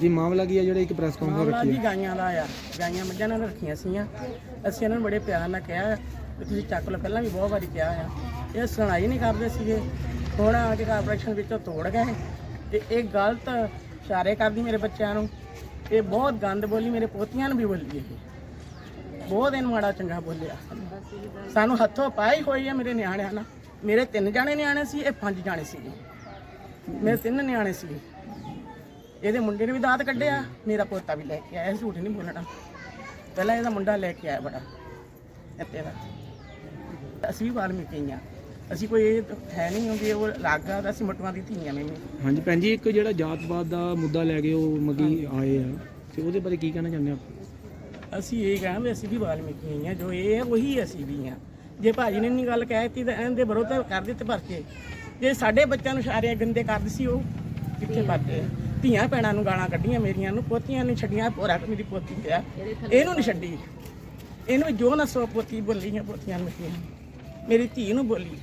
ਜੀ ਮਾਮਲਾ ਕੀ ਹੈ ਜਿਹੜਾ ਇੱਕ ਪ੍ਰੈਸ ਕਾਨਫਰੰਸ ਮਾਮਲਾ ਰੱਖੀ ਜੀ ਹੈ ਗਾਈਆਂ ਦਾ ਆ। ਗਾਈਆਂ ਮੱਝਾਂ ਨਾਲ ਰੱਖੀਆਂ ਸੀਆਂ ਅਸੀਂ ਇਹਨਾਂ ਨੂੰ ਬੜੇ ਪਿਆਰ ਨਾਲ ਕਿਹਾ ਕਿ ਤੁਸੀਂ ਚੱਕ ਲਓ। ਪਹਿਲਾਂ ਵੀ ਬਹੁਤ ਵਾਰੀ ਕਿਹਾ ਆ। ਇਹ ਸੁਣਾਈ ਨਹੀਂ ਕਰਦੇ ਸੀਗੇ। ਹੁਣ ਆ ਕੇ ਕਾਰਪੋਰੇਸ਼ਨ ਵਿੱਚੋਂ ਤੋੜ ਗਏ। ਤੇ ਇਹ ਗਲਤ ਇਸ਼ਾਰੇ ਕਰਦੀ ਮੇਰੇ ਬੱਚਿਆਂ ਨੂੰ। ਇਹ ਬਹੁਤ ਗੰਦ ਬੋਲੀ ਮੇਰੇ ਪੋਤੀਆਂ ਨੂੰ ਵੀ ਬੋਲੀ ਇਹ। ਬਹੁਤ ਇਹਨੂੰ ਮਾੜਾ ਚੰਗਾ ਬੋਲਿਆ। ਸਾਨੂੰ ਹੱਥੋਂ ਪਾਈ ਹੋਈ ਆ ਮੇਰੇ ਨਿਆਣਿਆਂ ਨਾਲ। ਮੇਰੇ ਤਿੰਨ ਜਾਣੇ ਨਿਆਣੇ ਸੀ ਇਹ ਪੰਜ ਜਾਣੇ ਸੀਗੇ। ਮੇਰੇ ਤਿੰਨ ਨਿਆਣੇ ਸੀ ਇਹਦੇ ਮੁੰਡੇ ਨੇ ਵੀ ਦਾਤ ਕੱਢਿਆ ਮੇਰਾ ਪੋਤਾ ਵੀ ਲੈ ਕੇ ਆਇਆ ਝੂਠ ਨਹੀਂ ਬੋਲਣਾ। ਪਹਿਲਾਂ ਇਹਦਾ ਮੁੰਡਾ ਲੈ ਕੇ ਆਇਆ ਬੜਾ ਇੱਥੇ ਦਾ। ਅਸੀਂ ਵੀ ਵਾਲਮੀਕੀ ਆ। ਅਸੀਂ ਕੋਈ ਇਹ ਹੈ ਨਹੀਂ ਕਿ ਉਹ ਲਾਗਾ ਦਾ ਅਸੀਂ ਮਟੂਆਂ ਦੀ ਧੀਆਂ ਨੇ ਹਾਂਜੀ ਭੈਣ ਜੀ ਇੱਕ ਜਿਹੜਾ ਜਾਤਵਾਦ ਦਾ ਮੁੱਦਾ ਲੈ ਕੇ ਉਹ ਮਗੀ ਆਏ ਆ ਤੇ ਉਹਦੇ ਬਾਰੇ ਕੀ ਕਹਿਣਾ ਚਾਹੁੰਦੇ ਆਪ? ਅਸੀਂ ਇਹ ਕਹਾਂ ਵੀ ਅਸੀਂ ਵੀ ਵਾਲਮੀਕੀ ਆ ਜੋ ਇਹ ਹੈ ਉਹੀ ਅਸੀਂ ਵੀ ਆ। ਜੇ ਭਾਜੀ ਨੇ ਨਹੀਂ ਗੱਲ ਕਹਿਤੀ ਤਾਂ ਇਹਦੇ ਵਿਰੋਧ ਕਰ ਦਿੱਤੇ ਪਰਚੇ ਜੇ ਸਾਡੇ ਬੱਚਿਆਂ ਨੂੰ ਇਸ਼ਾਰੇ ਗੰਦੇ ਕਰਦੇ ਸੀ ਉਹ ਕਿੱਥੇ ਪਾਤੇ ਧੀਆਂ ਭੈਣਾਂ ਨੂੰ ਗਾਲਾਂ ਕੱਢੀਆਂ ਮੇਰੀਆਂ ਨੂੰ ਪੋਤੀਆਂ ਨੂੰ ਛੱਡੀਆਂ ਪੋਰਾ ਮੇਰੀ ਪੋਤੀ ਤੇ ਆ। ਇਹਨੂੰ ਨਹੀਂ ਛੱਡੀ। ਇਹਨੂੰ ਜੋ ਨਾ ਸੋ ਪੋਤੀ ਬੋਲੀਆਂ, ਪੋਤੀਆਂ ਮੇਰੀਆਂ ਮੇਰੀ ਧੀ ਨੂੰ ਬੋਲੀ।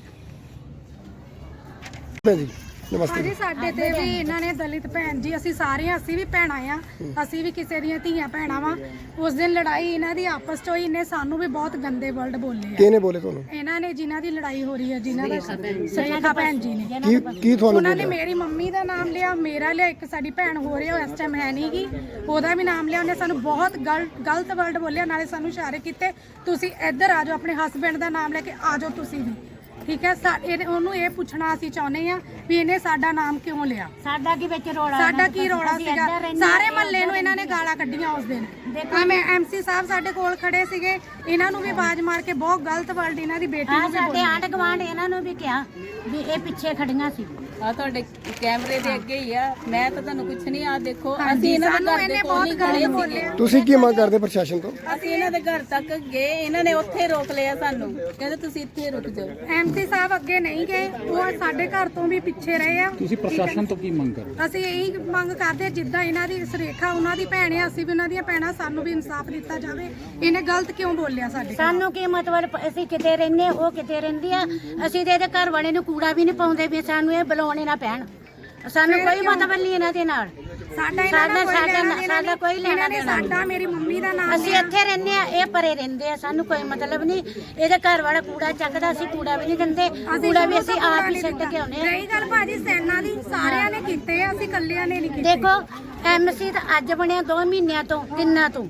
ਜੀ। ਨਮਸਤੇ ਹਾਂਜੀ ਸਾਡੇ ਤੇ ਵੀ ਇਹਨਾਂ ਨੇ ਦਲਿਤ ਭੈਣ ਜੀ ਅਸੀਂ ਸਾਰੇ ਅਸੀਂ ਵੀ ਭੈਣਾਂ ਆ ਅਸੀਂ ਵੀ ਕਿਸੇ ਦੀਆਂ ਧੀਆਂ ਭੈਣਾਂ ਵਾਂ। ਉਸ ਦਿਨ ਲੜਾਈ ਇਹਨਾਂ ਦੀ ਆਪਸ ਚ ਹੋਈ ਇਹਨੇ ਸਾਨੂੰ ਵੀ ਬਹੁਤ ਗੰਦੇ ਵਰਡ ਬੋਲੇ ਆ। ਕਿਹਨੇ ਬੋਲੇ ਤੁਹਾਨੂੰ? ਇਹਨਾਂ ਨੇ ਜਿਨ੍ਹਾਂ ਦੀ ਲੜਾਈ ਹੋ ਰਹੀ ਹੈ ਜਿਨ੍ਹਾਂ ਦਾ ਸੁਰੇਖਾ ਭੈਣ ਜੀ। ਨੇ। ਕੀ ਕੀ ਤੁਹਾਨੂੰ ਉਹਨਾਂ ਨੇ ਮੇਰੀ ਮੰਮੀ ਦਾ ਨਾਮ ਲਿਆ ਮੇਰਾ ਲਿਆ ਇੱਕ ਸਾਡੀ ਭੈਣ ਹੋ ਰਹੀ ਹੈ ਉਹ ਇਸ ਟਾਈਮ ਹੈ ਨਹੀਂਗੀ ਉਹਦਾ ਵੀ ਨਾਮ ਲਿਆ ਉਹਨੇ ਸਾਨੂੰ ਬਹੁਤ ਗਲ- ਗਲਤ ਵਰਡ ਬੋਲਿਆ ਨਾਲੇ ਸਾਨੂੰ ਇਸ਼ਾਰੇ ਕੀਤੇ ਤੁਸੀਂ ਇੱਧਰ ਆ ਜਾਓ ਆਪਣੇ ਹਸਬੰਡ ਦਾ ਨਾਮ ਲੈ ਕੇ ਆ ਜਾਓ ਤੁਸੀਂ ਵੀ। ਠੀਕ ਹੈ ਸਾ- ਇਹਨੇ- ਉਹਨੂੰ ਇਹ ਪੁੱਛਣਾ ਅਸੀਂ ਚਾਹੁੰਦੇ ਆ ਵੀ ਇਹਨੇ ਸਾਡਾ ਨਾਮ ਕਿਉਂ ਲਿਆ? ਸਾਡਾ ਕੀ ਵਿੱਚ ਰੋਲਾ ਸਾਡਾ ਕੀ ਰੋਲਾ ਸੀਗਾ? ਸਾਰੇ ਮਹੱਲੇ ਨੂੰ ਇਹਨਾਂ ਨੇ ਗਾਲਾਂ ਕੱਢੀਆਂ ਉਸ ਦਿਨ। ਆ ਮੈਂ ਐਮਸੀ ਸਾਹਿਬ ਸਾਡੇ ਕੋਲ ਖੜੇ ਸੀਗੇ ਇਹਨਾਂ ਨੂੰ ਵੀ ਆਵਾਜ਼ ਮਾਰ ਕੇ ਬਹੁਤ ਗਲਤ ਵਰਡ ਇਹਨਾਂ ਦੀ ਬੇਟੀ ਹਾਂ ਨੂੰ ਵੀ ਸਾਡੇ ਬੋਲੇ। ਆਂਢ ਗਵਾਂਢ ਇਹਨਾਂ ਨੂੰ ਵੀ ਕਿਹਾ ਵੀ ਇਹ ਪਿੱਛੇ ਖੜੀਆਂ ਸੀ। ਆ ਤੁਹਾਡੇ ਕੈਮਰੇ ਦੇ ਅੱਗੇ ਹੀ ਆ। ਮੈਂ ਤਾਂ ਤੁਹਾਨੂੰ ਕੁਛ ਨਹੀਂ ਆ ਦੇਖੋ ਹਾਂਜੀ, ਅਸੀਂ ਇਹਨਾਂ ਦੇ ਸਾਨੂੰ ਘਰ ਦੇ ਇਹਨੇ ਕੋਲ ਬਹੁਤ ਹੀ ਗਲਤ ਖੜੇ ਸੀਗੇ। ਬੋਲਿਆ। ਤੁਸੀਂ ਕੀ ਮੰਗ ਕਰਦੇ ਪ੍ਰਸ਼ਾਸਨ ਤੋਂ? ਅਸੀਂ ਇਹਨਾਂ ਦੇ ਘਰ ਤੱਕ ਗਏ ਇਹਨਾਂ ਨੇ ਉੱਥੇ ਰੋਕ ਲਿਆ ਸਾਨੂੰ। ਕਹਿੰਦੇ ਤੁਸੀਂ ਇੱਥੇ ਰੁਕ ਜਾਓ। ਐਮਸੀ ਸਾਹਿਬ ਅੱਗੇ ਨਹੀਂ ਗਏ। ਉਹ ਸਾਡੇ ਘਰ ਤੋਂ ਵੀ ਪਿੱਛੇ ਰਹੇ ਆ। ਤੁਸੀਂ ਪ੍ਰਸ਼ਾਸਨ ਤੋਂ ਕੀ ਮੰਗ ਕਰਦੇ? ਅਸੀਂ ਇਹੀ ਮੰਗ ਕਰਦੇ ਹਾਂ, ਜਿੱਦਾਂ ਇਹਨਾਂ ਦੀ ਸੁਰੇਖਾ ਉਹਨਾਂ ਦੀ ਭੈਣ ਹੈ ਅਸੀਂ ਵੀ ਉਹਨਾਂ ਦੀਆਂ ਭੈਣਾਂ ਸਾਨੂੰ ਵੀ ਇਨਸਾਫ ਦਿੱਤਾ ਜਾਵੇ। ਇਹਨੇ ਗਲਤ ਕਿਉਂ ਬੋਲਿਆ ਸਾਡੇ? ਸਾਨੂੰ ਕੀ ਮਤਲਬ ਅਸੀਂ ਕਿਤੇ ਰਹਿੰਦੇ ਉਹ ਕਿਤੇ ਰਹਿੰਦੀ ਆ। ਅਸੀਂ ਤੇ ਇਹਦੇ ਘਰ ਵਾਲੇ ਨੂੰ ਕੂੜਾ ਵੀ ਨਹੀਂ ਪਾਉਂਦੇ ਵੀ ਸਾਨੂੰ ਇਹ ਬੁਲਾਉਣੇ ਨਾ ਪੈਣ। ਸਾਨੂੰ ਕੋਈ ਮਤਲਬ ਨਹੀਂ ਇਹਨਾਂ ਦੇ ਨਾਲ। ਸਾਡਾ ਇਹਨਾਂ ਨਾਲ ਸਾਡਾ- ਸਾਡਾ- ਦੇਣਾ ਸਾਡਾ ਕੋਈ ਲੈਣਾ ਇਹਨਾਂ ਨੇ ਦੇਣਾ ਸਾਡਾ ਮੇਰੀ ਮੰਮੀ ਦਾ ਨਾਮ ਅਸੀਂ ਲਿਆ। ਇੱਥੇ ਰਹਿੰਦੇ ਆ ਇਹ ਪਰੇ ਰਹਿੰਦੇ ਆ ਸਾਨੂੰ ਕੋਈ ਮਤਲਬ ਨਹੀਂ। ਇਹਦੇ ਘਰ ਵਾਲਾ ਕੂੜਾ ਚੱਕਦਾ ਅਸੀਂ ਕੂੜਾ ਵੀ ਨਹੀਂ ਦਿੰਦੇ ਕੂੜਾ ਵੀ ਅਸੀਂ ਆਪ ਹੀ ਸਿੱਟ ਕੇ ਆਉਨੇ ਆ। ਰਹੀ ਗੱਲ ਭਾਜੀ ਸੈਨਾ ਦੀ ਸਾਰਿਆਂ ਨੇ ਕੀਤੇ ਆ ਅਸੀਂ ਇਕੱਲਿਆਂ ਨੇ ਨਹੀਂ ਕੀਤੇ। ਦੇਖੋ ਐਮਸੀ ਤਾਂ ਅੱਜ ਬਣਿਆ 2 ਮਹੀਨਿਆਂ ਤੋਂ ਤਿੰਨਾਂ ਤੋਂ।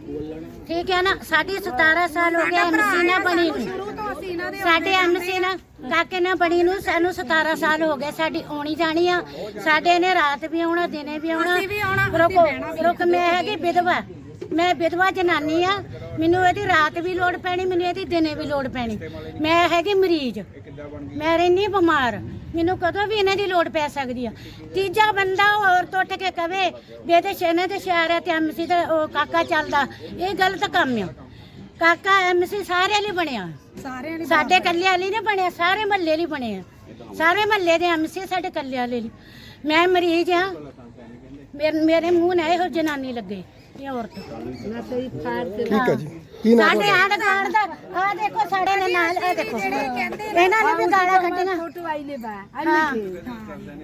ਠੀਕ ਹੈ ਨਾ ਸਾਡੀ 17 ਸਾਲ ਹੋ ਗਏ ਐਮਸੀ ਨਾ ਬਣੀ। ਨੂੰ ਸਾਡੇ ਐਮਸੀ ਨਾ ਕਾਕੇ ਨਾ ਬਣੀ ਨੂੰ ਸਾਨੂੰ 17 ਸਾਲ ਹੋ ਗਏ ਸਾਡੀ ਆਉਣੀ ਜਾਣੀ ਆ। ਸਾਡੇ ਨੇ ਰਾਤ ਵੀ ਆਉਣਾ ਦਿਨੇ ਵੀ ਆਉਣਾ। ਰੁਕੋ। ਰੁਕ ਮੈਂ ਹੈਗੀ ਵਿਧਵਾ ਮੈਂ ਵਿਧਵਾ ਜਨਾਨੀ ਆ। ਮੈਨੂੰ ਇਹਦੀ ਰਾਤ ਵੀ ਲੋੜ ਪੈਣੀ ਮੈਨੂੰ ਇਹਦੀ ਦਿਨੇ ਵੀ ਲੋੜ ਪੈਣੀ। ਮੈਂ ਹੈਗੀ ਮਰੀਜ਼ ਮੈਂ ਰਹਿਨੀ ਬਿਮਾਰ। ਮੈਨੂੰ ਕਦੋਂ ਵੀ ਇਹਨਾਂ ਦੀ ਲੋੜ ਪੈ ਸਕਦੀ ਆ। ਤੀਜਾ ਬੰਦਾ ਹੋਰ ਟੁੱਟ ਕੇ ਕਵੇ ਵੀ ਇਹਦੇ ਛੇਨੇ ਤੇ ਸ਼ਹਿਰ ਹੈ ਤੇ ਐਮਸੀ ਤੇ ਉਹ ਕਾਕਾ ਚੱਲਦਾ ਇਹ ਗਲਤ ਕੰਮ ਆ। ਕਾਕਾ ਐਮਸੀ ਸਾਰੇ ਲਈ ਬਣਿਆ। ਸਾਰਿਆਂ ਨੇ ਸਾਡੇ ਕੱਲੇ ਵਾਲੀ ਨੇ ਬਣਿਆ ਸਾਰੇ ਮਹੱਲੇ ਲਈ ਬਣੇ ਆ ਸਾਰੇ ਮਹੱਲੇ ਦੇ ਐਮਸੀ ਸਾਡੇ ਕੱਲੇ ਵਾਲੇ ਲਈ। ਮੈਂ ਮਰੀਜ਼ ਆ ਮੇਰੇ ਮੇਰੇ ਮੂੰਹ ਨਾਲ ਇਹੋ ਜਨਾਨੀ ਲੱਗੇ ਇਹ ਔਰਤ। ਠੀਕ ਹੈ ਜੀ। ਕੀ ਨਾਮ ਸਾਡੇ ਆਂਢ ਗੁਆਂਢ ਦਾ ਆ ਦੇਖੋ ਸਾਡੇ ਦੇ ਨਾਲ ਇਹ ਦੇਖੋ। ਇਹਨਾਂ ਨੇ ਵੀ ਗਾਲਾਂ ਕੱਢੀਆਂ। ਫੋਟੋ ਆਈ ਲੈ ਬਾ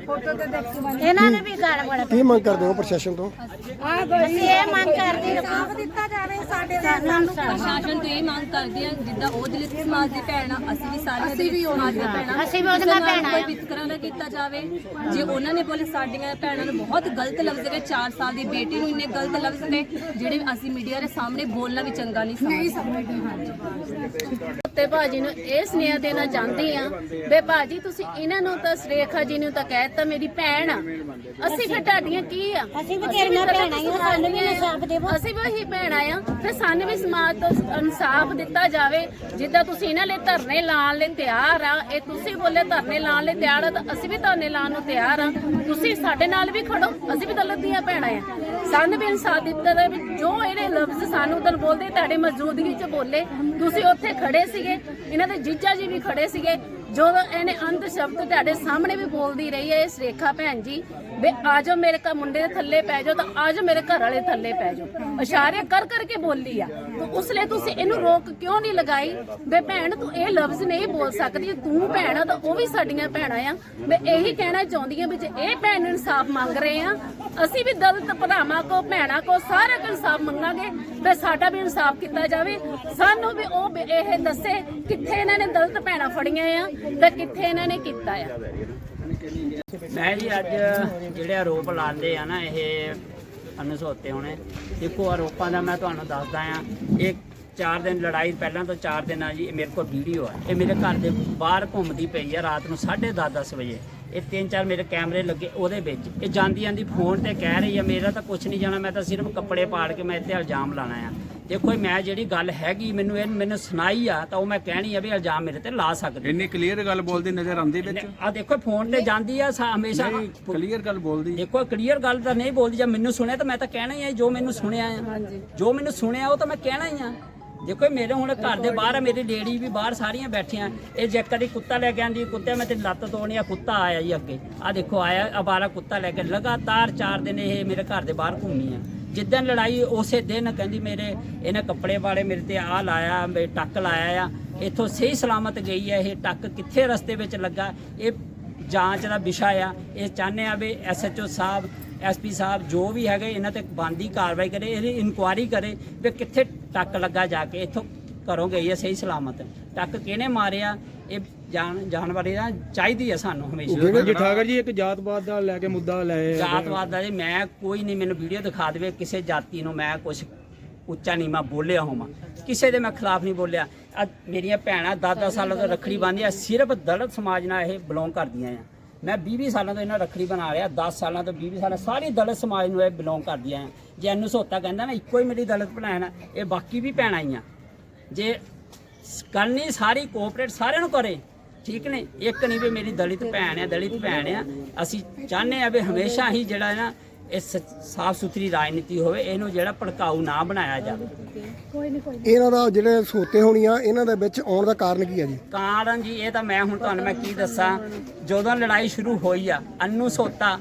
ਫੋਟੋ ਤੇ ਦੇਖ ਇਹਨਾਂ ਨੇ ਵੀ ਗਾਲਾਂ ਬੜਾ ਕੀ ਮੰਗ ਕਰਦੇ ਹੋ ਪ੍ਰਸ਼ਾਸਨ ਤੋਂ? ਅਸੀਂ ਇਹ ਮੰਗ ਕਰਦੇ ਇਨਸਾਫ ਦਿੱਤਾ ਜਾਵੇ ਸਾਡੇ ਦੇ ਸਾਨੂੰ ਪ੍ਰਸ਼ਾਸਨ ਤੋਂ ਇਹ ਮੰਗ ਕਰਦੇ ਆ ਜਿੱਦਾਂ ਉਹ ਦਲਿਤ ਸਮਾਜ ਦੀ ਭੈਣ ਆ ਅਸੀਂ ਵੀ ਸਾਰੇ ਦਲਿਤ ਸਮਾਜ ਦੀ ਭੈਣਾਂ ਅਸੀਂ ਵੀ ਉਹਨਾਂ ਨਾਲ ਭੈਣਾਂ ਕੋਈ ਆ। ਵਿਤਕਰਾ ਨਾ ਕੀਤਾ ਜਾਵੇ। ਜੇ ਉਹਨਾਂ ਨੇ ਬੋਲੇ ਸਾਡੀਆਂ ਭੈਣਾਂ ਨੂੰ ਬਹੁਤ ਗਲਤ ਲਫ਼ਜ਼ ਨੇ 4 ਸਾਲ ਦੀ ਬੇਟੀ ਨੂੰ ਇੰਨੇ ਗਲਤ ਲਫ਼ਜ਼ ਨੇ ਜਿਹੜੇ ਅਸੀਂ ਮੀਡੀਆ ਦੇ ਸਾਹਮਣੇ ਬੋਲਣਾ ਵੀ ਚੰਗਾ ਨਹੀਂ ਸਮਝਦੇ ਤੇ ਭਾਜੀ ਨੂੰ ਇਹ ਸੁਨੇਹਾ ਦੇਣਾ ਚਾਹੁੰਦੀ ਆ ਬੇ ਭਾਜੀ ਤੁਸੀਂ ਇਹਨਾਂ ਨੂੰ ਤਾਂ ਸਰੇਖਾ ਜੀ ਨੂੰ ਤਾਂ ਕਹਿਤਾ ਮੇਰੀ ਭੈਣ ਆ। ਅਸੀਂ ਫਿਰ ਤੁਹਾਡੀਆਂ ਕੀ ਆ? ਅਸੀਂ ਵੀ ਤੇਰੀਆਂ ਭੈਣਾਂ ਹੀ ਆ, ਸਾਨੂੰ ਵੀ ਇਨਸਾਫ਼ ਦਿਓ। ਅਸੀਂ ਵੀ ਉਹੀ ਭੈਣਾਂ ਆ ਫਿਰ ਸਾਨੂੰ ਵੀ ਸਮਾਜ ਤੋਂ ਇਨਸਾਫ ਦਿੱਤਾ ਜਾਵੇ। ਜਿੱਦਾਂ ਤੁਸੀਂ ਇਹਨਾਂ ਲਈ ਧਰਨੇ ਲਾਉਣ ਲਈ ਤਿਆਰ ਆ ਇਹ ਤੁਸੀਂ ਬੋਲੇ ਧਰਨੇ ਲਾਉਣ ਲਈ ਤਿਆਰ ਆ ਤਾਂ ਅਸੀਂ ਵੀ ਧਰਨੇ ਲਾਉਣ ਨੂੰ ਤਿਆਰ ਆ। ਤੁਸੀਂ ਸਾਡੇ ਨਾਲ ਵੀ ਖੜੋ ਅਸੀਂ ਵੀ ਦਲਤ ਦੀਆਂ ਭੈਣਾਂ ਆ। ਸਾਨੂੰ ਵੀ ਇਨਸਾਫ ਦਿੱਤਾ ਜਾਵੇ ਜੋ ਇਹਨੇ ਲਫ਼ਜ਼ ਸਾਨੂੰ ਉਦੋਂ ਬੋਲਦੇ ਤੁਹਾਡੇ ਮੌਜੂਦਗੀ 'ਚ ਬੋਲੇ। ਤੁਸੀਂ ਉੱਥੇ ਖੜੇ ਸੀਗੇ। ਇਹਨਾਂ ਦੇ ਜੀਜਾ ਜੀ ਵੀ ਖੜੇ ਸੀਗੇ। ਜਦੋਂ ਇਹਨੇ ਅੰਤ ਸ਼ਬਦ ਤੁਹਾਡੇ ਸਾਹਮਣੇ ਵੀ ਬੋਲਦੀ ਰਹੀ ਹੈ ਇਹ ਸਰੇਖਾ ਭੈਣ ਜੀ ਵੀ ਆਜੋ ਮੇਰੇ ਘਰ, ਮੁੰਡੇ ਦੇ ਥੱਲੇ ਪੈ ਜਾਓ ਤਾਂ ਆਜੋ ਮੇਰੇ ਘਰ ਵਾਲੇ ਥੱਲੇ ਪੈ ਜਾਓ। ਇਸ਼ਾਰੇ ਕਰ ਕਰਕੇ ਬੋਲੀ ਆ। ਤਾਂ ਉਸ ਲਈ ਤੁਸੀਂ ਇਹਨੂੰ ਰੋਕ ਕਿਉਂ ਨਹੀਂ ਲਗਾਈ? ਵੀ ਭੈਣ, ਤੂੰ ਇਹ ਲਫ਼ਜ਼ ਨਹੀਂ ਬੋਲ ਸਕਦੀ। ਤੂੰ ਭੈਣ ਆ ਤਾਂ ਉਹ ਵੀ ਸਾਡੀਆਂ ਭੈਣਾਂ ਆ। ਮੈਂ ਇਹੀ ਕਹਿਣਾ ਚਾਹੁੰਦੀ ਆ ਵੀ ਜੇ ਇਹ ਭੈਣ ਇਨਸਾਫ ਮੰਗ ਰਹੇ ਆ, ਅਸੀਂ ਵੀ ਦਲਤ ਭਰਾਵਾਂ ਕੋ, ਭੈਣਾਂ ਕੋ ਸਾਰਾ ਕੋ ਇਨਸਾਫ ਮੰਗਾਂਗੇ। ਤੇ ਸਾਡਾ ਵੀ ਇਨਸਾਫ ਕੀਤਾ ਜਾਵੇ। ਸਾਨੂੰ ਵੀ ਉਹ ਇਹ ਦੱਸੇ ਕਿੱਥੇ ਇਹਨਾਂ ਨੇ ਦਲਤ ਭੈਣਾਂ ਫੜੀਆਂ ਆ ਤੇ ਕਿੱਥੇ ਇਹਨਾਂ ਨੇ ਕੀਤਾ ਆ। ਮੈਂ ਜੀ ਅੱਜ ਜਿਹੜੇ ਆਰੋਪ ਲਾਉਂਦੇ ਆ ਨਾ ਇਹ ਅਨਸੋਤੇ ਹੋਣੇ, ਦੇਖੋ ਆਰੋਪਾਂ ਦਾ ਮੈਂ ਤੁਹਾਨੂੰ ਦੱਸਦਾ ਆ, ਇਹ ਚਾਰ ਦਿਨ ਲੜਾਈ, ਪਹਿਲਾਂ ਤੋਂ ਚਾਰ ਦਿਨ ਆ ਜੀ ਇਹ ਮੇਰੇ ਕੋਲ ਵੀਡੀਓ ਆ। ਇਹ ਮੇਰੇ ਘਰ ਦੇ ਬਾਹਰ ਘੁੰਮਦੀ ਪਈ ਆ ਰਾਤ ਨੂੰ 10:30 ਵਜੇ। ਇਹ ਤਿੰਨ ਚਾਰ ਮੇਰੇ ਕੈਮਰੇ ਲੱਗੇ ਉਹਦੇ ਵਿੱਚ। ਇਹ ਜਾਂਦੀ ਜਾਂਦੀ ਫੋਨ ਤੇ ਕਹਿ ਰਹੀ ਆ, ਮੇਰਾ ਤਾਂ ਕੁਝ ਨਹੀਂ ਜਾਣਾ, ਮੈਂ ਤਾਂ ਸਿਰਫ ਕੱਪੜੇ ਪਾੜ ਕੇ ਮੈਂ ਇੱਥੇ ਇਲਜ਼ਾਮ ਲਾਣਾ ਆ। ਦੇਖੋ ਮੈਂ ਜਿਹੜੀ ਗੱਲ ਹੈਗੀ ਮੈਨੂੰ ਇਹ ਮੈਨੂੰ ਸੁਣਾਈ ਆ ਤਾਂ ਉਹ ਮੈਂ ਕਹਿਣੀ ਆ ਵੀ ਇਲਜ਼ਾਮ ਮੇਰੇ ਤੇ ਲਾ ਸਕਦੇ। ਇੰਨੀ ਕਲੀਅਰ ਗੱਲ ਬੋਲਦੀ ਨਜ਼ਰ ਆਉਂਦੀ ਵਿੱਚ? ਆ ਦੇਖੋ ਫੋਨ ਤੇ ਜਾਂਦੀ ਆ ਹਮੇਸ਼ਾ ਕਲੀਅਰ ਗੱਲ ਬੋਲਦੀ। ਦੇਖੋ ਕਲੀਅਰ ਗੱਲ ਤਾਂ ਨਹੀਂ ਬੋਲਦੀ ਜੇ ਮੈਨੂੰ ਸੁਣਿਆ ਤਾਂ ਮੈਂ ਤਾਂ ਕਹਿਣਾ ਹੀ ਆ ਜੋ ਮੈਨੂੰ ਸੁਣਿਆ ਆ। ਜੋ ਮੈਨੂੰ ਸੁਣਿਆ ਉਹ ਤਾਂ ਮੈਂ ਕਹਿਣਾ ਹੀ ਆ। ਦੇਖੋ ਮੇਰੇ ਹੁਣ ਘਰ ਦੇ ਬਾਹਰ ਆ ਮੇਰੀ ਲੇਡੀ ਵੀ ਬਾਹਰ ਸਾਰੀਆਂ ਬੈਠੀਆਂ। ਇਹ ਜੇ ਕਦੀ ਕੁੱਤਾ ਲੈ ਕੇ ਆਂਦੀ ਕੁੱਤੇ ਮੈਂ ਤੇ ਲੱਤ ਤੋੜਨੀ ਆ ਕੁੱਤਾ ਆਇਆ ਜੀ ਅੱਗੇ। ਆ ਦੇਖੋ ਆਇਆ ਅਬਾਰਾ ਕੁੱਤਾ ਲੈ ਕੇ ਲਗਾਤਾਰ 4 ਦਿਨ ਇਹ ਮੇਰੇ ਘਰ ਦੇ ਬਾਹਰ ਘੁੰਮੀ ਆ। ਜਿੱਦਣ ਲੜਾਈ ਉਸੇ ਦਿਨ ਕਹਿੰਦੀ ਮੇਰੇ ਇਹਨੇ ਕੱਪੜੇ ਵਾਲੇ ਮੇਰੇ ਤੇ ਆ ਲਾਇਆ, ਮੇਰੇ ਟੱਕ ਲਾਇਆ ਆ। ਇੱਥੋਂ ਸਹੀ ਸਲਾਮਤ ਗਈ ਹੈ ਇਹ ਟੱਕ ਕਿੱਥੇ ਰਸਤੇ ਵਿੱਚ ਲੱਗਾ? ਇਹ ਜਾਂਚ ਦਾ ਵਿਸ਼ਾ ਆ। ਇਹ ਚਾਹੁੰਦੇ ਆ ਵੀ ਐਸਐਚਓ ਸਾਹਿਬ ਐਸਪੀ ਸਾਹਿਬ ਜੋ ਵੀ ਹੈਗੇ, ਇਹਨਾਂ ਤੇ ਬੰਦੀ ਕਾਰਵਾਈ ਕਰੇ, ਇਹਦੀ ਇਨਕੁਆਇਰੀ ਕਰੇ ਵੀ ਕਿੱਥੇ ਟੱਕ ਲੱਗਾ ਜਾ ਕੇ, ਇੱਥੋਂ ਘਰੋਂ ਗਈ ਹੈ ਸਹੀ ਸਲਾਮਤ। ਟੱਕ ਕਿਹਨੇ ਮਾਰਿਆ? ਇਹ ਜਾਣ ਜਾਣ ਵਾਲੀ ਨਾ ਚਾਹੀਦੀ ਹੈ ਸਾਨੂੰ ਹਮੇਸ਼ਾ। ਜੀ ਠਾਕਰ ਜੀ ਇੱਕ ਜਾਤਵਾਦ ਦਾ ਲੈ ਕੇ ਮੁੱਦਾ ਲੈ ਆਏ ਆ। ਜਾਤਵਾਦ ਦਾ ਜੀ ਮੈਂ ਕੋਈ ਨਹੀਂ ਮੈਨੂੰ ਵੀਡੀਓ ਦਿਖਾ ਦੇਵੇ ਕਿਸੇ ਜਾਤੀ ਨੂੰ ਮੈਂ ਕੁਝ ਉੱਚਾ ਨੀਵਾਂ ਬੋਲਿਆ ਹੋਵਾਂ। ਕਿਸੇ ਦੇ ਮੈਂ ਖਿਲਾਫ ਨਹੀਂ ਬੋਲਿਆ। ਅੱਜ ਮੇਰੀਆਂ ਭੈਣਾਂ 10-10 ਸਾਲਾਂ ਤੋਂ ਰੱਖੜੀ ਬੰਨ੍ਹਦੀਆਂ ਸਿਰਫ ਦਲਿਤ ਸਮਾਜ ਨਾਲ ਇਹ ਬਿਲੋਂਗ ਕਰਦੀਆਂ ਆ। ਮੈਂ 20-20 ਸਾਲਾਂ ਤੋਂ ਇਹਨਾਂ ਰੱਖੜੀ ਬਣਾ ਰਿਹਾ 10 ਸਾਲਾਂ ਤੋਂ 20 ਸਾਲਾਂ ਸਾਰੀ ਦਲਿਤ ਸਮਾਜ ਨੂੰ ਇਹ ਬਿਲੋਂਗ ਕਰਦੀਆਂ ਆ। ਜੇ ਅਨੂ ਸੋਤਾ ਕਹਿੰਦਾ ਨਾ ਇੱਕੋ ਹੀ ਮੇਰੀ ਦਲਿਤ ਭੈਣ ਆ ਇਹ ਬਾਕੀ ਵੀ ਭੈਣਾਂ ਹੀ ਆ। ਜੇ ਕਰਨੀ ਸਾਰੀ ਕੋਆਪਰੇਟ ਸਾਰਿਆਂ ਨੂੰ ਕਰੇ ਠੀਕ ਨੇ ਇੱਕ ਨਹੀਂ ਵੀ ਮੇਰੀ ਦਲਿਤ ਭੈਣ ਹੈ ਦਲਿਤ ਭੈਣ ਆ। ਅਸੀਂ ਚਾਹੁੰਦੇ ਆ ਵੀ ਹਮੇਸ਼ਾ ਹੀ ਜਿਹੜਾ ਨਾ ਇਹ ਸਾਫ਼ ਸੁਥਰੀ ਰਾਜਨੀਤੀ ਹੋਵੇ ਇਹਨੂੰ ਜਿਹੜਾ ਭੜਕਾਊ ਨਾ ਬਣਾਇਆ ਜਾਵੇ। ਇਹਨਾਂ ਦਾ ਜਿਹੜੇ ਸੋਤੇ ਹੋਣੀਆਂ ਇਹਨਾਂ ਦੇ ਵਿੱਚ ਆਉਣ ਦਾ ਕਾਰਨ ਕੀ ਹੈ ਜੀ? ਕਾਰਨ ਜੀ ਇਹ ਤਾਂ ਮੈਂ ਹੁਣ ਤੁਹਾਨੂੰ ਮੈਂ ਕੀ ਦੱਸਾਂ ਜਦੋਂ ਲੜਾਈ ਸ਼ੁਰੂ ਹੋਈ ਆ ਅੰਨੂ ਸੋਤਾ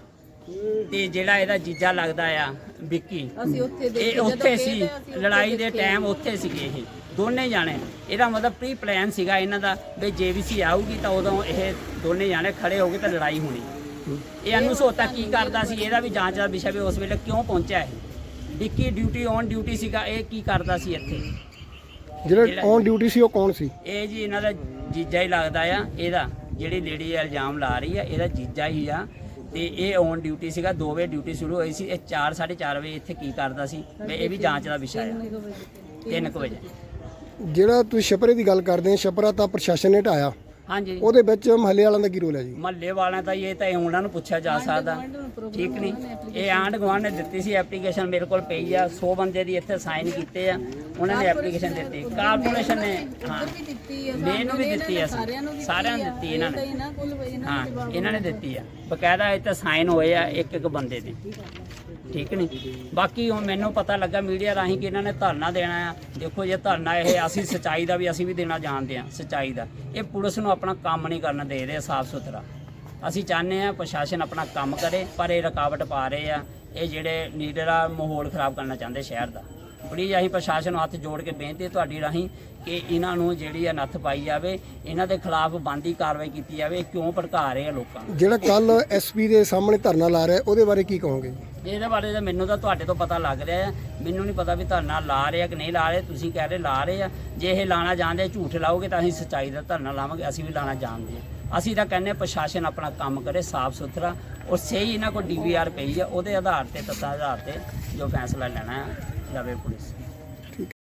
ਤੇ ਜਿਹੜਾ ਇਹਦਾ ਜੀਜਾ ਲੱਗਦਾ ਆ ਵਿੱਕੀ ਅਸੀਂ ਉੱਥੇ ਇਹ ਉੱਥੇ ਸੀ ਲੜਾਈ ਦੇ ਟਾਈਮ ਉੱਥੇ ਸੀਗੇ ਇਹ। ਦੋਨੇ ਜਾਣੇ। ਇਹਦਾ ਮਤਲਬ ਪ੍ਰੀ ਪਲਾਨ ਸੀਗਾ ਇਹਨਾਂ ਦਾ ਵੀ ਜੇਬੀਸੀ ਆਊਗੀ ਤਾਂ ਉਦੋਂ ਇਹ ਦੋਨੇ ਜਾਣੇ ਖੜੇ ਹੋ ਗਏ ਤਾਂ ਲੜਾਈ ਹੋਣੀ। ਇਹ ਅਨੂ ਸੋਤਾ ਕੀ ਕਰਦਾ ਸੀ? ਇਹਦਾ ਵੀ ਜਾਂਚ ਦਾ ਵਿਸ਼ਾ ਵੀ ਉਸ ਵੇਲੇ ਕਿਉਂ ਪਹੁੰਚਿਆ ਇਹ? ਵਿੱਕੀ ਡਿਊਟੀ ਔਨ ਡਿਊਟੀ ਸੀਗਾ ਇਹ ਕੀ ਕਰਦਾ ਸੀ ਇੱਥੇ? ਜਿਹੜੇ ਔਨ ਡਿਊਟੀ ਸੀ ਉਹ ਕੌਣ ਸੀ? ਇਹ ਜੀ ਇਹਨਾਂ ਦਾ ਜੀਜਾ ਹੀ ਲੱਗਦਾ ਆ ਇਹਦਾ। ਜਿਹੜੀ ਲੇਡੀ ਇਲਜ਼ਾਮ ਲਾ ਰਹੀ ਆ ਇਹਦਾ ਜੀਜਾ ਹੀ ਆ। ਤੇ ਇਹ ਔਨ ਡਿਊਟੀ ਸੀਗਾ 2 ਵਜੇ ਡਿਊਟੀ ਸ਼ੁਰੂ ਹੋਈ ਸੀ। ਇਹ 4 4:30 ਵਜੇ ਇੱਥੇ ਕੀ ਕਰਦਾ ਸੀ? ਇਹ ਵੀ ਜਾਂਚ ਦਾ ਵਿਸ਼ਾ ਆ। 3 ਵਜੇ। ਜਿਹੜਾ ਤੁਸੀਂ ਛਪਰੇ ਦੀ ਗੱਲ ਕਰਦੇ ਆ ਛਪਰਾ ਤਾਂ ਪ੍ਰਸ਼ਾਸਨ ਨੇ ਢਾਇਆ। ਹਾਂਜੀ। ਉਹਦੇ ਵਿੱਚ ਮਹੱਲੇ ਵਾਲਿਆਂ ਦਾ ਕੀ ਰੋਲ ਹੈ ਜੀ? ਮਹੱਲੇ ਵਾਲਿਆਂ ਦਾ ਇਹ ਤਾਂ ਇਹ ਉਹਨਾਂ ਨੂੰ ਪੁੱਛਿਆ ਜਾ ਸਕਦਾ। ਠੀਕ ਨਹੀਂ? ਇਹ ਆਂਢ ਗੁਆਂਢ ਨੇ ਦਿੱਤੀ ਸੀ ਐਪਲੀਕੇਸ਼ਨ ਮੇਰੇ ਕੋਲ ਪਈ ਆ। 100 ਬੰਦੇ ਦੀ ਇੱਥੇ ਸਾਈਨ ਕੀਤੇ ਆ। ਉਹਨਾਂ ਨੇ ਐਪਲੀਕੇਸ਼ਨ ਦਿੱਤੀ। ਕਾਰਪੋਰੇਸ਼ਨ ਨੇ ਹਾਂ। ਮੈਨੂੰ ਵੀ ਦਿੱਤੀ ਆ ਸਾਰਿਆਂ ਨੂੰ ਦਿੱਤੀ ਇਹਨਾਂ ਨੇ। ਹਾਂ ਇਹਨਾਂ ਨੇ ਦਿੱਤੀ ਆ। ਬਕਾਇਦਾ ਇੱਥੇ ਸਾਈਨ ਹੋਏ ਆ ਇੱਕ ਇੱਕ ਬੰਦੇ ਦੇ। ਠੀਕ ਨਹੀਂ? ਬਾਕੀ ਹੁਣ ਮੈਨੂੰ ਪਤਾ ਲੱਗਾ ਮੀਡੀਆ ਰਾਹੀਂ ਕਿ ਇਹਨਾਂ ਨੇ ਧਰਨਾ ਦੇਣਾ ਆ। ਦੇਖੋ ਜੇ ਧਰਨਾ ਇਹ ਅਸੀਂ ਸਚਾਈ ਦਾ ਵੀ ਅਸੀਂ ਵੀ ਦੇਣਾ ਜਾਣਦੇ ਆ ਸਚਾਈ ਦਾ। ਇਹ ਪੁਲਿਸ ਨੂੰ ਆਪਣਾ ਕੰਮ ਨਹੀਂ ਕਰਨ ਦੇ ਰਹੇ, ਸਾਫ਼ ਸੁਥਰਾ। ਅਸੀਂ ਚਾਹੁੰਦੇ ਆ ਪ੍ਰਸ਼ਾਸਨ ਆਪਣਾ ਕੰਮ ਕਰੇ, ਪਰ ਇਹ ਰੁਕਾਵਟ ਪਾ ਰਹੇ ਆ। ਇਹ ਜਿਹੜੇ ਲੀਡਰ ਆ, ਮਾਹੌਲ ਖਰਾਬ ਕਰਨਾ ਚਾਹੁੰਦੇ ਸ਼ਹਿਰ ਦਾ। ਪਲੀਜ਼ ਅਸੀਂ ਪ੍ਰਸ਼ਾਸਨ ਨੂੰ ਹੱਥ ਜੋੜ ਕੇ ਬੇਨਤੀ ਹੈ ਤੁਹਾਡੀ ਰਾਹੀਂ ਕਿ ਇਹਨਾਂ ਨੂੰ ਜਿਹੜੀ ਆ ਨੱਥ ਪਾਈ ਜਾਵੇ, ਇਹਨਾਂ ਦੇ ਖਿਲਾਫ ਬੰਦੀ ਕਾਰਵਾਈ ਕੀਤੀ ਜਾਵੇ, ਇਹ ਕਿਉਂ ਭੜਕਾ ਰਹੇ ਆ ਲੋਕਾਂ ਨੂੰ? ਜਿਹੜਾ ਕੱਲ ਐਸਪੀ ਦੇ ਸਾਹਮਣੇ ਧਰਨਾ ਲਾ ਰਿਹਾ, ਉਹਦੇ ਬਾਰੇ ਕੀ ਕਹੋਗੇ? ਜੀ ਇਹਦੇ ਬਾਰੇ ਤਾਂ ਮੈਨੂੰ ਤਾਂ ਤੁਹਾਡੇ ਤੋਂ ਪਤਾ ਲੱਗ ਰਿਹਾ ਹੈ ਮੈਨੂੰ ਨਹੀਂ ਪਤਾ ਵੀ ਧਰਨਾ ਲਾ ਰਹੇ ਆ ਕਿ ਨਹੀਂ ਲਾ ਰਹੇ। ਤੁਸੀਂ ਕਹਿ ਰਹੇ ਲਾ ਰਹੇ ਆ। ਜੇ ਇਹ ਲਾਣਾ ਜਾਣਦੇ ਝੂਠ ਲਾਓਗੇ ਤਾਂ ਅਸੀਂ ਸੱਚਾਈ ਦਾ ਧਰਨਾ ਲਾਵਾਂਗੇ। ਅਸੀਂ ਵੀ ਲਾਣਾ ਜਾਣਦੇ ਆ। ਅਸੀਂ ਤਾਂ ਕਹਿੰਦੇ ਹਾਂ ਪ੍ਰਸ਼ਾਸਨ ਆਪਣਾ ਕੰਮ ਕਰੇ, ਸਾਫ਼ ਸੁਥਰਾ। ਔਰ ਸਹੀ ਇਹਨਾਂ ਕੋਲ ਡੀਵੀਆਰ ਪਈ ਆ, ਉਹਦੇ ਆਧਾਰ ਤੇ ਤੱਤਾਂ ਆਧਾਰ ਤੇ ਜੋ ਫੈਸਲਾ ਲੈਣਾ ਹੈ ਲਵੇ ਪੁਲਿਸ।